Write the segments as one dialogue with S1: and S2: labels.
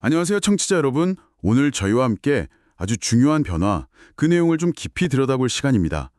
S1: 안녕하세요, 청취자 여러분. 오늘 저희와 함께 아주 중요한 변화, 그 내용을 좀 깊이 들여다볼 시간입니다.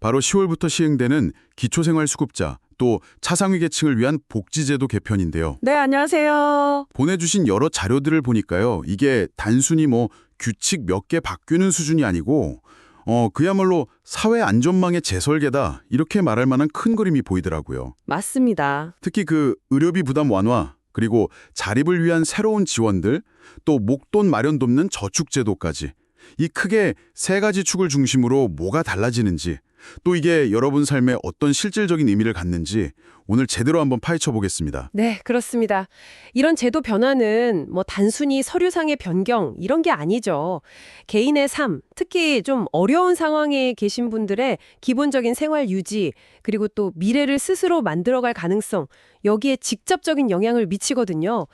S1: 바로 10월부터 시행되는 기초생활수급자, 또 차상위 계층을 위한 복지제도 개편인데요.
S2: 네, 안녕하세요.
S1: 보내주신 여러 자료들을 보니까요. 이게 단순히 뭐 규칙 몇 개 바뀌는 수준이 아니고 어 그야말로 사회 안전망의 재설계다 이렇게 말할 만한 큰 그림이 보이더라고요.
S2: 맞습니다.
S1: 특히 그 의료비 부담 완화 그리고 자립을 위한 새로운 지원들 또 목돈 마련 돕는 저축제도까지. 이 크게 세 가지 축을 중심으로 뭐가 달라지는지 또 이게 여러분 삶에 어떤 실질적인 의미를 갖는지 오늘 제대로 한번 파헤쳐 보겠습니다.
S2: 네, 그렇습니다. 이런 제도 변화는 뭐 단순히 서류상의 변경 이런 게 아니죠. 개인의 삶, 특히 좀 어려운 상황에 계신 분들의 기본적인 생활 유지, 그리고 또 미래를 스스로 만들어갈 가능성, 여기에 직접적인 영향을 미치거든요.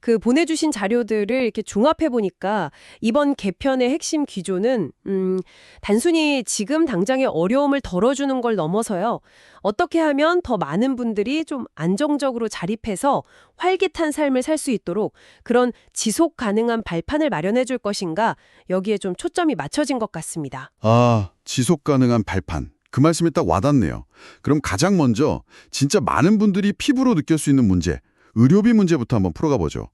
S2: 그 보내주신 자료들을 이렇게 종합해 보니까 이번 개편의 핵심 기조는 음, 단순히 지금 당장의 어려움을 덜어주는 걸 넘어서요. 어떻게 하면 더 많은 분들이 좀 안정적으로 자립해서 활기찬 삶을 살 수 있도록 그런 지속 가능한 발판을 마련해 줄 것인가 여기에 좀 초점이 맞춰진 것 같습니다.
S1: 아, 지속 가능한 발판. 그 말씀이 딱 와닿네요. 그럼 가장 먼저 진짜 많은 분들이 피부로 느낄 수 있는 문제, 의료비 문제부터 한번 풀어가 보죠.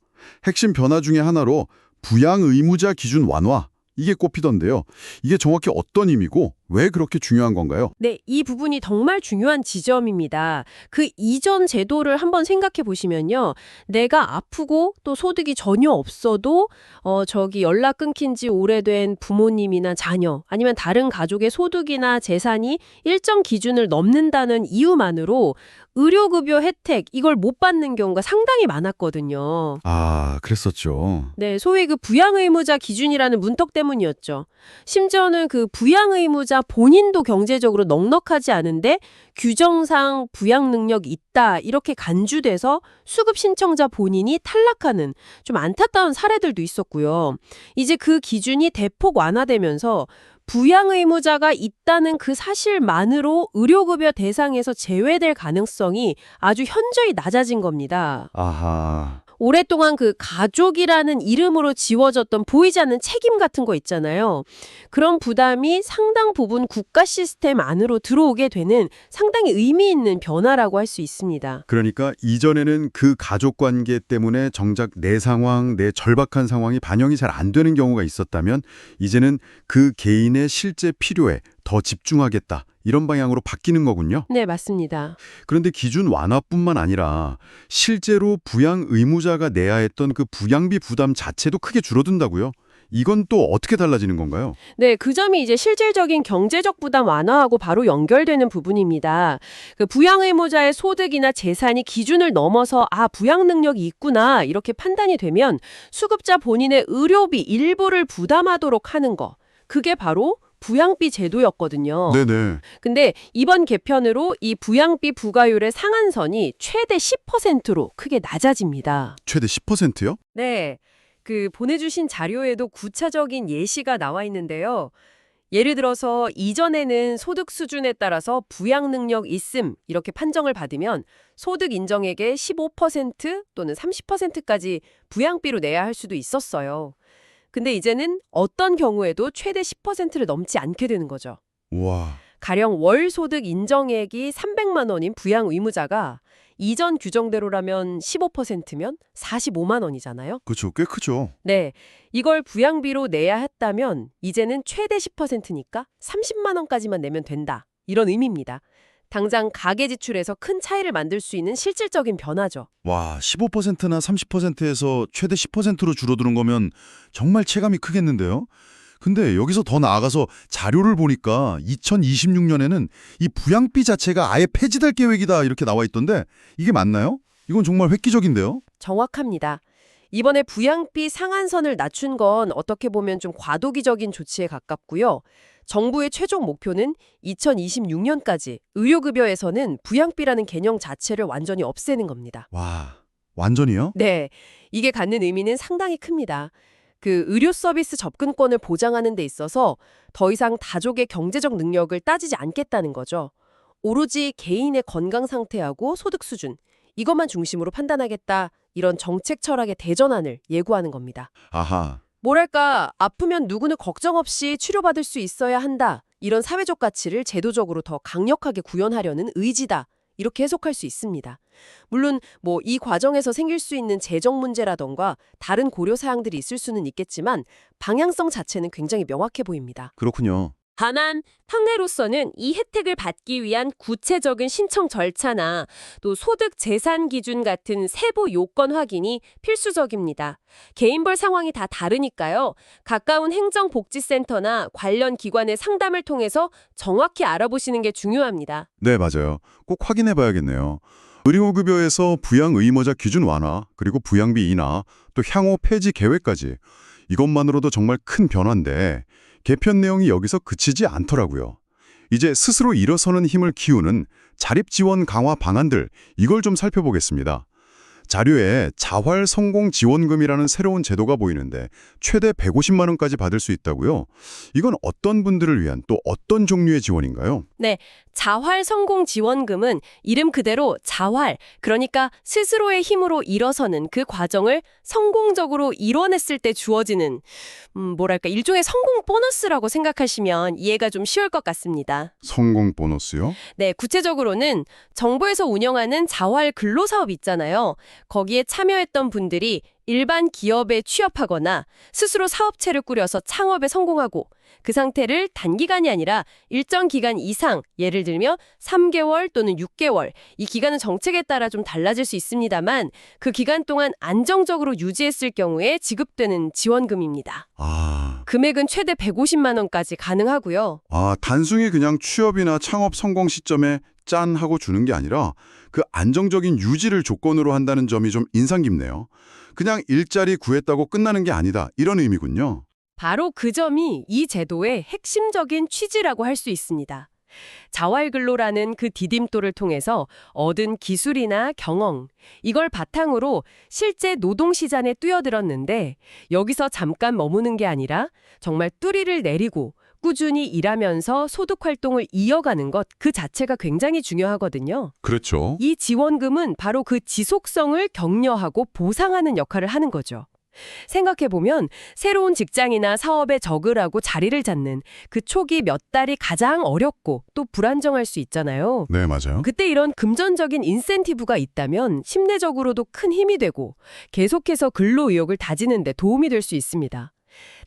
S1: 핵심 변화 중에 하나로 부양 의무자 기준 완화. 이게 꼽히던데요. 이게 정확히 어떤 의미고 왜 그렇게 중요한 건가요?
S2: 네, 이 부분이 정말 중요한 지점입니다. 그 이전 제도를 한번 생각해 보시면요. 내가 아프고 또 소득이 전혀 없어도 어 저기 연락 끊긴 지 오래된 부모님이나 자녀 아니면 다른 가족의 소득이나 재산이 일정 기준을 넘는다는 이유만으로 의료급여 혜택 이걸 못 받는 경우가 상당히 많았거든요.
S1: 아, 그랬었죠.
S2: 네, 소위 그 부양의무자 기준이라는 문턱 때문이었죠. 심지어는 그 부양의무자 본인도 경제적으로 넉넉하지 않은데 규정상 부양 능력이 있다 이렇게 간주돼서 수급 신청자 본인이 탈락하는 좀 안타까운 사례들도 있었고요. 이제 그 기준이 대폭 완화되면서 부양 의무자가 있다는 그 사실만으로 의료급여 대상에서 제외될 가능성이 아주 현저히 낮아진 겁니다.
S1: 아하.
S2: 오랫동안 그 가족이라는 이름으로 지워졌던 보이지 않는 책임 같은 거 있잖아요. 그런 부담이 상당 부분 국가 시스템 안으로 들어오게 되는 상당히 의미 있는 변화라고 할 수 있습니다.
S1: 그러니까 이전에는 그 가족 관계 때문에 정작 내 상황, 내 절박한 상황이 반영이 잘 안 되는 경우가 있었다면 이제는 그 개인의 실제 필요에 더 집중하겠다. 이런 방향으로 바뀌는 거군요.
S2: 네, 맞습니다.
S1: 그런데 기준 완화뿐만 아니라 실제로 부양 의무자가 내야 했던 그 부양비 부담 자체도 크게 줄어든다고요? 이건 또 어떻게 달라지는 건가요?
S2: 네, 그 점이 이제 실질적인 경제적 부담 완화하고 바로 연결되는 부분입니다. 그 부양 의무자의 소득이나 재산이 기준을 넘어서 아, 부양 능력이 있구나 이렇게 판단이 되면 수급자 본인의 의료비 일부를 부담하도록 하는 거. 그게 바로 부양비 제도였거든요.
S1: 네네.
S2: 근데 이번 개편으로 이 부양비 부과율의 상한선이 최대 10%로 크게 낮아집니다.
S1: 최대 10%요?
S2: 네. 그 보내주신 자료에도 구체적인 예시가 나와 있는데요. 예를 들어서 이전에는 소득 수준에 따라서 부양 능력 있음 이렇게 판정을 받으면 소득 인정액의 15% 또는 30%까지 부양비로 내야 할 수도 있었어요. 근데 이제는 어떤 경우에도 최대 10%를 넘지 않게 되는 거죠.
S1: 와.
S2: 가령 월 소득 인정액이 300만 원인 부양 의무자가 이전 규정대로라면 15%면 45만 원이잖아요.
S1: 그렇죠. 꽤 크죠.
S2: 네. 이걸 부양비로 내야 했다면 이제는 최대 10%니까 30만 원까지만 내면 된다. 이런 의미입니다. 당장 가계 지출에서 큰 차이를 만들 수 있는 실질적인 변화죠.
S3: 와, 15%나 30%에서 최대 10%로 줄어드는 거면 정말 체감이 크겠는데요? 근데 여기서 더 나아가서 자료를 보니까 2026년에는 이 부양비 자체가 아예 폐지될 계획이다 이렇게 나와 있던데 이게 맞나요? 이건 정말 획기적인데요?
S2: 정확합니다. 이번에 부양비 상한선을 낮춘 건 어떻게 보면 좀 과도기적인 조치에 가깝고요. 정부의 최종 목표는 2026년까지 의료급여에서는 부양비라는 개념 자체를 완전히 없애는 겁니다.
S3: 와, 완전히요?
S2: 네, 이게 갖는 의미는 상당히 큽니다. 그 의료 서비스 접근권을 보장하는 데 있어서 더 이상 다족의 경제적 능력을 따지지 않겠다는 거죠. 오로지 개인의 건강 상태하고 소득 수준, 이것만 중심으로 판단하겠다. 이런 정책 철학의 대전환을 예고하는 겁니다.
S1: 아하.
S2: 뭐랄까, 아프면 누구는 걱정 없이 치료받을 수 있어야 한다. 이런 사회적 가치를 제도적으로 더 강력하게 구현하려는 의지다. 이렇게 해석할 수 있습니다. 물론 뭐 이 과정에서 생길 수 있는 재정 문제라던가 다른 고려 사항들이 있을 수는 있겠지만 방향성 자체는 굉장히 명확해 보입니다.
S1: 그렇군요.
S4: 다만 판례로서는 이 혜택을 받기 위한 구체적인 신청 절차나 또 소득 재산 기준 같은 세부 요건 확인이 필수적입니다. 개인별 상황이 다 다르니까요. 가까운 행정복지센터나 관련 기관의 상담을 통해서 정확히 알아보시는 게 중요합니다.
S1: 네, 맞아요. 꼭 확인해 봐야겠네요. 의료급여에서 부양 의무자 기준 완화, 그리고 부양비 인하, 또 향후 폐지 계획까지 이것만으로도 정말 큰 변화인데 개편 내용이 여기서 그치지 않더라고요. 이제 스스로 일어서는 힘을 키우는 자립 지원 강화 방안들 이걸 좀 살펴보겠습니다. 자료에 자활 성공 지원금이라는 새로운 제도가 보이는데 최대 150만 원까지 받을 수 있다고요. 이건 어떤 분들을 위한 또 어떤 종류의 지원인가요?
S2: 자활 성공 지원금은 이름 그대로 자활, 그러니까 스스로의 힘으로 일어서는 그 과정을 성공적으로 이뤄냈을 때 주어지는 음, 뭐랄까 일종의 성공 보너스라고 생각하시면 이해가 좀 쉬울 것 같습니다.
S1: 성공 보너스요?
S2: 네, 구체적으로는 정부에서 운영하는 자활 근로사업 있잖아요. 거기에 참여했던 분들이 일반 기업에 취업하거나 스스로 사업체를 꾸려서 창업에 성공하고 그 상태를 단기간이 아니라 일정 기간 이상, 예를 들면 3개월 또는 6개월, 이 기간은 정책에 따라 좀 달라질 수 있습니다만 그 기간 동안 안정적으로 유지했을 경우에 지급되는 지원금입니다.
S1: 아,
S2: 금액은 최대 150만 원까지 가능하고요.
S1: 아, 단순히 그냥 취업이나 창업 성공 시점에 짠 하고 주는 게 아니라 그 안정적인 유지를 조건으로 한다는 점이 좀 인상 깊네요. 그냥 일자리 구했다고 끝나는 게 아니다. 이런 의미군요.
S2: 바로 그 점이 이 제도의 핵심적인 취지라고 할 수 있습니다. 자활근로라는 그 디딤돌을 통해서 얻은 기술이나 경험, 이걸 바탕으로 실제 노동시장에 뛰어들었는데 여기서 잠깐 머무는 게 아니라 정말 뚜리를 내리고 꾸준히 일하면서 소득 활동을 이어가는 것 그 자체가 굉장히 중요하거든요.
S1: 그렇죠.
S2: 이 지원금은 바로 그 지속성을 격려하고 보상하는 역할을 하는 거죠. 생각해보면 새로운 직장이나 사업에 적으라고 자리를 잡는 그 초기 몇 달이 가장 어렵고 또 불안정할 수 있잖아요.
S1: 네, 맞아요.
S2: 그때 이런 금전적인 인센티브가 있다면 심리적으로도 큰 힘이 되고 계속해서 근로 의욕을 다지는 데 도움이 될 수 있습니다.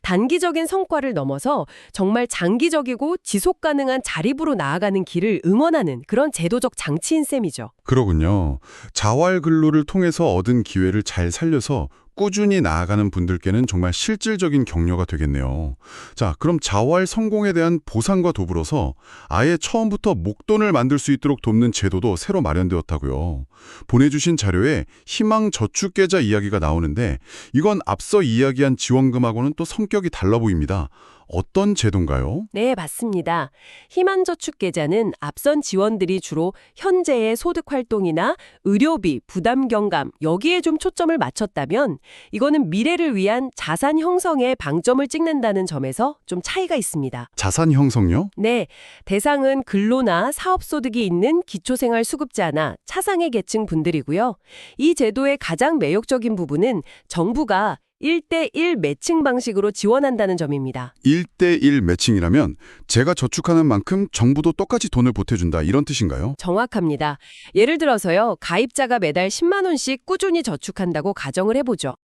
S2: 단기적인 성과를 넘어서 정말 장기적이고 지속 가능한 자립으로 나아가는 길을 응원하는 그런 제도적 장치인 셈이죠.
S1: 그러군요. 자활 근로를 통해서 얻은 기회를 잘 살려서 꾸준히 나아가는 분들께는 정말 실질적인 격려가 되겠네요. 자, 그럼 자활 성공에 대한 보상과 더불어서 아예 처음부터 목돈을 만들 수 있도록 돕는 제도도 새로 마련되었다고요. 보내주신 자료에 희망 저축계좌 이야기가 나오는데 이건 앞서 이야기한 지원금하고는 또 성격이 달라 보입니다. 어떤 제도인가요?
S2: 네, 맞습니다. 희망저축계좌는 앞선 지원들이 주로 현재의 소득 활동이나 의료비, 부담 경감 여기에 좀 초점을 맞췄다면 이거는 미래를 위한 자산 형성에 방점을 찍는다는 점에서 좀 차이가 있습니다.
S1: 자산 형성요?
S2: 네, 대상은 근로나 사업 소득이 있는 기초생활 수급자나 차상위 계층 분들이고요. 이 제도의 가장 매력적인 부분은 정부가 1대1 매칭 방식으로 지원한다는 점입니다.
S1: 1대1 매칭이라면 제가 저축하는 만큼 정부도 똑같이 돈을 보태준다 이런 뜻인가요?
S2: 정확합니다. 예를 들어서요. 가입자가 매달 10만 원씩 꾸준히 저축한다고 가정을 해보죠.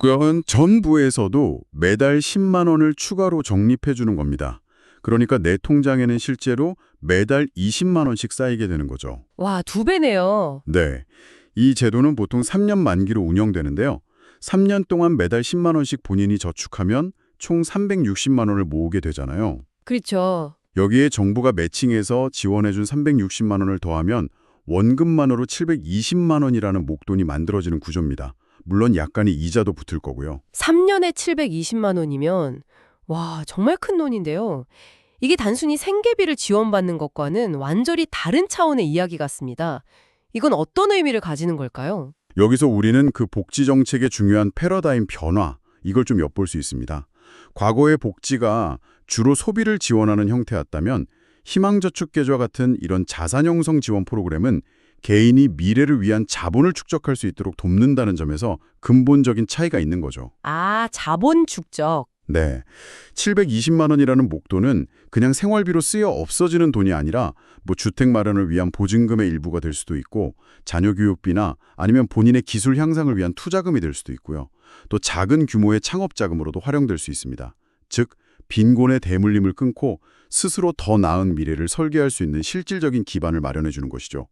S1: 그건 정부에서도 매달 10만 원을 추가로 적립해 주는 겁니다. 그러니까 내 통장에는 실제로 매달 20만 원씩 쌓이게 되는 거죠.
S2: 와, 두 배네요.
S1: 네. 이 제도는 보통 3년 만기로 운영되는데요. 3년 동안 매달 10만 원씩 본인이 저축하면 총 360만 원을 모으게 되잖아요.
S2: 그렇죠.
S1: 여기에 정부가 매칭해서 지원해준 360만 원을 더하면 원금만으로 720만 원이라는 목돈이 만들어지는 구조입니다. 물론 약간의 이자도 붙을 거고요.
S2: 3년에 720만 원이면 와, 정말 큰 돈인데요. 이게 단순히 생계비를 지원받는 것과는 완전히 다른 차원의 이야기 같습니다. 이건 어떤 의미를 가지는 걸까요?
S1: 여기서 우리는 그 복지 정책의 중요한 패러다임 변화, 이걸 좀 엿볼 수 있습니다. 과거의 복지가 주로 소비를 지원하는 형태였다면 희망저축계좌 같은 이런 자산 형성 지원 프로그램은 개인이 미래를 위한 자본을 축적할 수 있도록 돕는다는 점에서 근본적인 차이가 있는 거죠.
S2: 아, 자본 축적.
S1: 네. 720만 원이라는 목돈은 그냥 생활비로 쓰여 없어지는 돈이 아니라 뭐 주택 마련을 위한 보증금의 일부가 될 수도 있고 자녀 교육비나 아니면 본인의 기술 향상을 위한 투자금이 될 수도 있고요. 또 작은 규모의 창업 자금으로도 활용될 수 있습니다. 즉 빈곤의 대물림을 끊고 스스로 더 나은 미래를 설계할 수 있는 실질적인 기반을 마련해 주는 것이죠.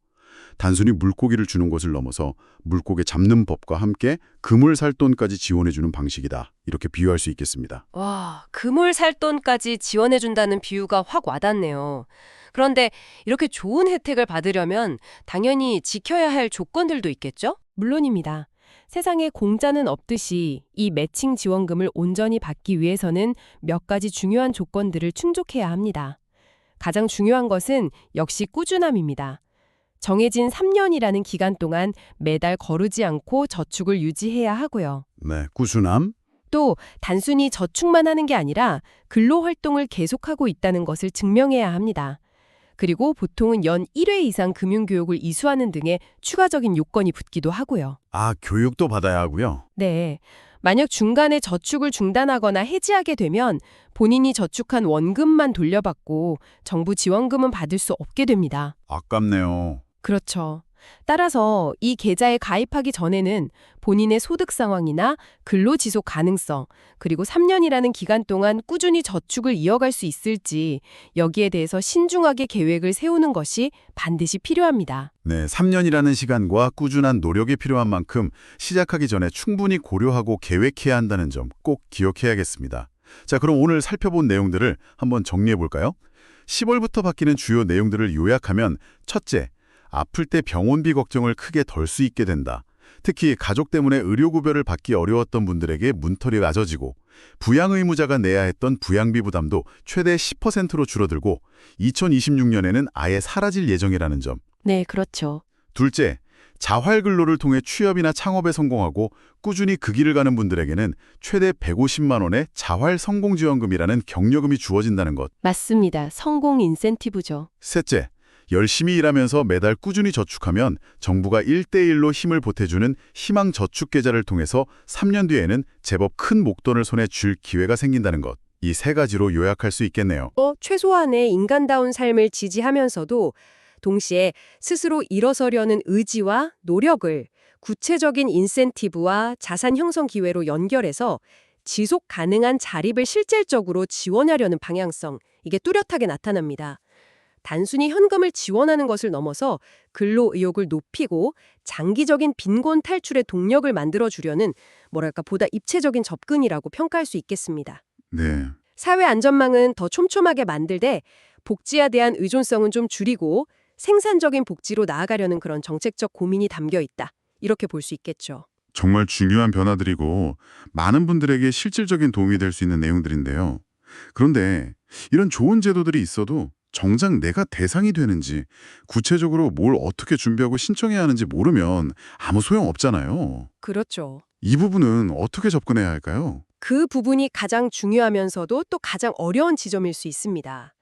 S1: 단순히 물고기를 주는 것을 넘어서 물고기 잡는 법과 함께 금을 살 돈까지 지원해 주는 방식이다. 이렇게 비유할 수 있겠습니다.
S2: 와, 그물 살 돈까지 지원해준다는 비유가 확 와닿네요. 그런데 이렇게 좋은 혜택을 받으려면 당연히 지켜야 할 조건들도 있겠죠? 물론입니다. 세상에 공짜는 없듯이 이 매칭 지원금을 온전히 받기 위해서는 몇 가지 중요한 조건들을 충족해야 합니다. 가장 중요한 것은 역시 꾸준함입니다. 정해진 3년이라는 기간 동안 매달 거르지 않고 저축을 유지해야 하고요.
S1: 네, 꾸준함.
S2: 또 단순히 저축만 하는 게 아니라 근로 활동을 계속하고 있다는 것을 증명해야 합니다. 그리고 보통은 연 1회 이상 금융교육을 이수하는 등의 추가적인 요건이 붙기도 하고요.
S1: 아, 교육도 받아야 하고요.
S2: 네. 만약 중간에 저축을 중단하거나 해지하게 되면 본인이 저축한 원금만 돌려받고 정부 지원금은 받을 수 없게 됩니다.
S1: 아깝네요.
S2: 그렇죠. 따라서 이 계좌에 가입하기 전에는 본인의 소득 상황이나 근로 지속 가능성, 그리고 3년이라는 기간 동안 꾸준히 저축을 이어갈 수 있을지 여기에 대해서 신중하게 계획을 세우는 것이 반드시 필요합니다.
S1: 네, 3년이라는 시간과 꾸준한 노력이 필요한 만큼 시작하기 전에 충분히 고려하고 계획해야 한다는 점 꼭 기억해야겠습니다. 자, 그럼 오늘 살펴본 내용들을 한번 정리해 볼까요? 10월부터 바뀌는 주요 내용들을 요약하면 첫째, 아플 때 병원비 걱정을 크게 덜 수 있게 된다. 특히 가족 때문에 의료구별을 받기 어려웠던 분들에게 문턱이 낮아지고 부양 의무자가 내야 했던 부양비 부담도 최대 10%로 줄어들고 2026년에는 아예 사라질 예정이라는 점.
S2: 네, 그렇죠.
S1: 둘째, 자활 근로를 통해 취업이나 창업에 성공하고 꾸준히 그 길을 가는 분들에게는 최대 150만 원의 자활 성공 지원금이라는 격려금이 주어진다는 것.
S2: 맞습니다. 성공 인센티브죠.
S1: 셋째, 열심히 일하면서 매달 꾸준히 저축하면 정부가 1대1로 힘을 보태주는 희망 저축 계좌를 통해서 3년 뒤에는 제법 큰 목돈을 손에 쥘 기회가 생긴다는 것. 이 세 가지로 요약할 수 있겠네요.
S2: 어, 최소한의 인간다운 삶을 지지하면서도 동시에 스스로 일어서려는 의지와 노력을 구체적인 인센티브와 자산 형성 기회로 연결해서 지속 가능한 자립을 실질적으로 지원하려는 방향성, 이게 뚜렷하게 나타납니다. 단순히 현금을 지원하는 것을 넘어서 근로 의욕을 높이고 장기적인 빈곤 탈출의 동력을 만들어주려는 뭐랄까 보다 입체적인 접근이라고 평가할 수 있겠습니다.
S1: 네.
S2: 사회 안전망은 더 촘촘하게 만들되 복지에 대한 의존성은 좀 줄이고 생산적인 복지로 나아가려는 그런 정책적 고민이 담겨 있다. 이렇게 볼 수 있겠죠.
S1: 정말 중요한 변화들이고 많은 분들에게 실질적인 도움이 될 수 있는 내용들인데요. 그런데 이런 좋은 제도들이 있어도 정작 내가 대상이 되는지 구체적으로 뭘 어떻게 준비하고 신청해야 하는지 모르면 아무 소용 없잖아요.
S2: 그렇죠.
S1: 이 부분은 어떻게 접근해야 할까요?
S2: 그 부분이 가장 중요하면서도 또 가장 어려운 지점일 수 있습니다.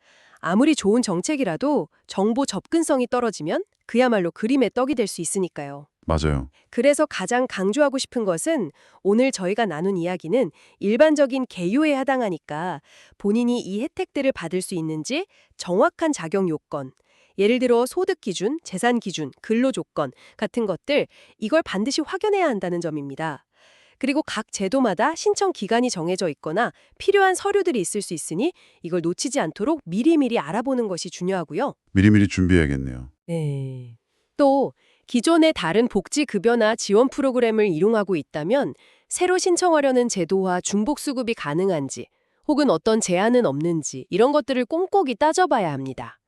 S2: 아무리 좋은 정책이라도 정보 접근성이 떨어지면 그야말로 그림의 떡이 될 수 있으니까요.
S1: 맞아요.
S2: 그래서 가장 강조하고 싶은 것은 오늘 저희가 나눈 이야기는 일반적인 개요에 해당하니까 본인이 이 혜택들을 받을 수 있는지 정확한 작용 요건, 예를 들어 소득 기준, 재산 기준, 근로 조건 같은 것들 이걸 반드시 확인해야 한다는 점입니다. 그리고 각 제도마다 신청 기간이 정해져 있거나 필요한 서류들이 있을 수 있으니 이걸 놓치지 않도록 미리미리 알아보는 것이 중요하고요.
S1: 미리미리 준비해야겠네요.
S2: 네. 또 기존의 다른 복지 급여나 지원 프로그램을 이용하고 있다면 새로 신청하려는 제도와 중복 수급이 가능한지 혹은 어떤 제한은 없는지 이런 것들을 꼼꼼히 따져봐야 합니다.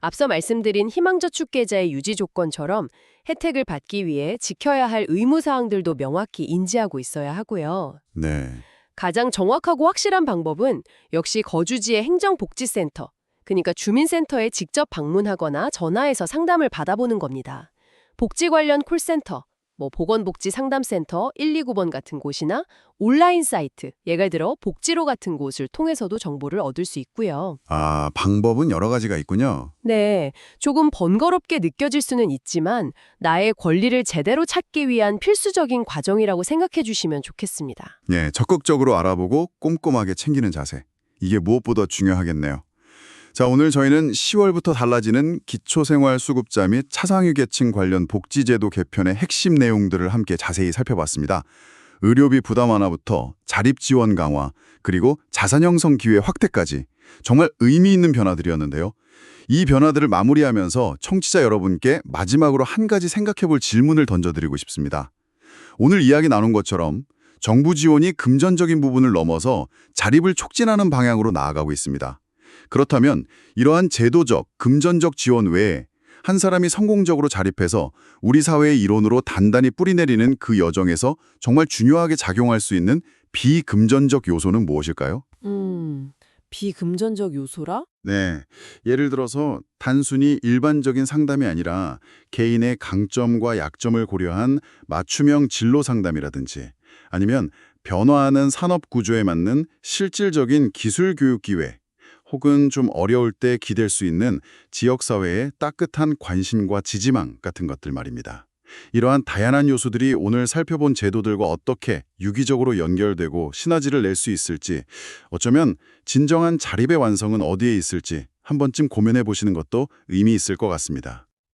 S2: 앞서 말씀드린 희망저축 계좌의 유지 조건처럼 혜택을 받기 위해 지켜야 할 의무 사항들도 명확히 인지하고 있어야 하고요.
S1: 네.
S2: 가장 정확하고 확실한 방법은 역시 거주지의 행정복지센터, 그러니까 주민센터에 직접 방문하거나 전화해서 상담을 받아보는 겁니다. 복지 관련 콜센터, 뭐 보건복지 상담센터 129번 같은 곳이나 온라인 사이트, 예를 들어 복지로 같은 곳을 통해서도 정보를 얻을 수 있고요.
S1: 아, 방법은 여러 가지가 있군요.
S2: 네, 조금 번거롭게 느껴질 수는 있지만 나의 권리를 제대로 찾기 위한 필수적인 과정이라고 생각해 주시면 좋겠습니다.
S1: 예, 적극적으로 알아보고 꼼꼼하게 챙기는 자세. 이게 무엇보다 중요하겠네요. 자, 오늘 저희는 10월부터 달라지는 기초생활수급자 및 차상위계층 관련 복지제도 개편의 핵심 내용들을 함께 자세히 살펴봤습니다. 의료비 부담 완화부터 자립 지원 강화, 그리고 자산 형성 기회 확대까지 정말 의미 있는 변화들이었는데요. 이 변화들을 마무리하면서 청취자 여러분께 마지막으로 한 가지 생각해 볼 질문을 던져드리고 싶습니다. 오늘 이야기 나눈 것처럼 정부 지원이 금전적인 부분을 넘어서 자립을 촉진하는 방향으로 나아가고 있습니다. 그렇다면 이러한 제도적, 금전적 지원 외에 한 사람이 성공적으로 자립해서 우리 사회의 일원으로 단단히 뿌리내리는 그 여정에서 정말 중요하게 작용할 수 있는 비금전적 요소는 무엇일까요?
S2: 음, 비금전적 요소라?
S1: 네. 예를 들어서 단순히 일반적인 상담이 아니라 개인의 강점과 약점을 고려한 맞춤형 진로 상담이라든지 아니면 변화하는 산업 구조에 맞는 실질적인 기술 교육 기회 혹은 좀 어려울 때 기댈 수 있는 지역사회의 따뜻한 관심과 지지망 같은 것들 말입니다. 이러한 다양한 요소들이 오늘 살펴본 제도들과 어떻게 유기적으로 연결되고 시너지를 낼 수 있을지 어쩌면 진정한 자립의 완성은 어디에 있을지 한 번쯤 고민해 보시는 것도 의미 있을 것 같습니다.